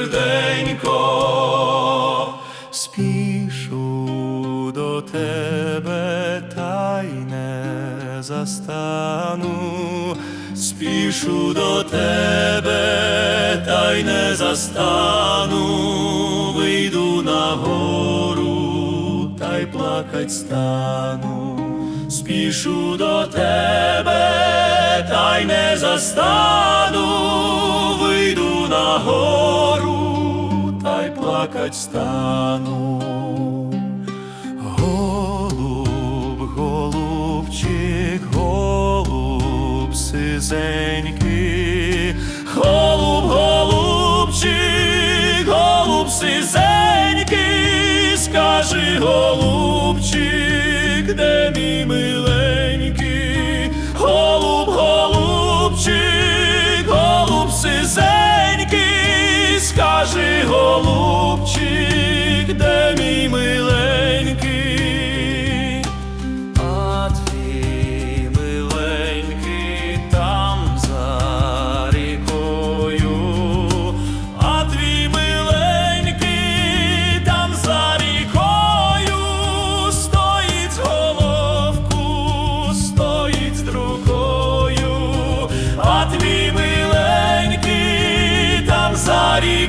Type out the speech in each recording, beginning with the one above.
серденько, спішу до тебе, та не застану, спішу до тебе, та й не застану, вийду на гору, та й плакать стану, спішу до тебе, та й не застану, вийду на гору, плакать стану. Голуб, голубчик, голуб сизенький, голуб, голубчик, голуб сизенький, скажи, голубчик, де мій миленький,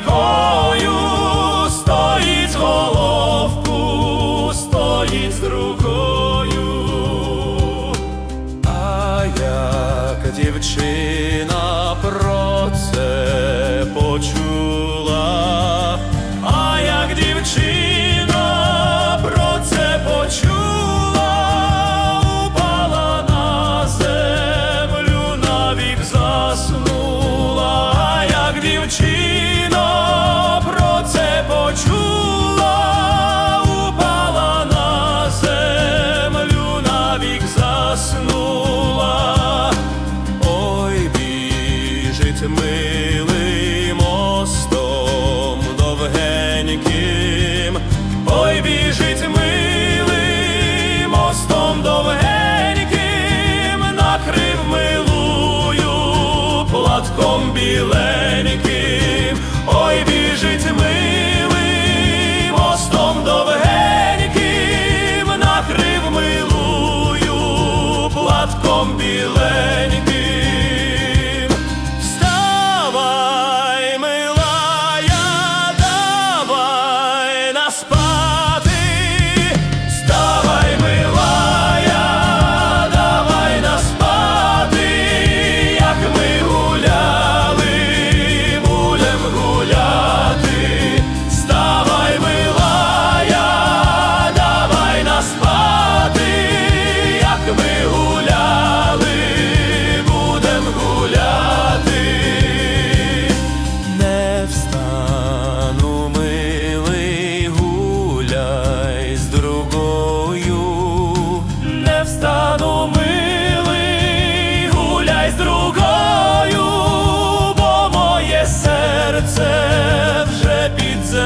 рікою, стоїть головку, стоїть з другою. А як дівчина про це почула, а як дівчина про це почула, упала на землю, навік заснула, біжить мостом довгеньким, ой, біжить милий мостом довгеньким, накрив милую платком біленьким, ой, біжить милий мостом довгеньким, накрив милую платком біленьким.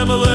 family.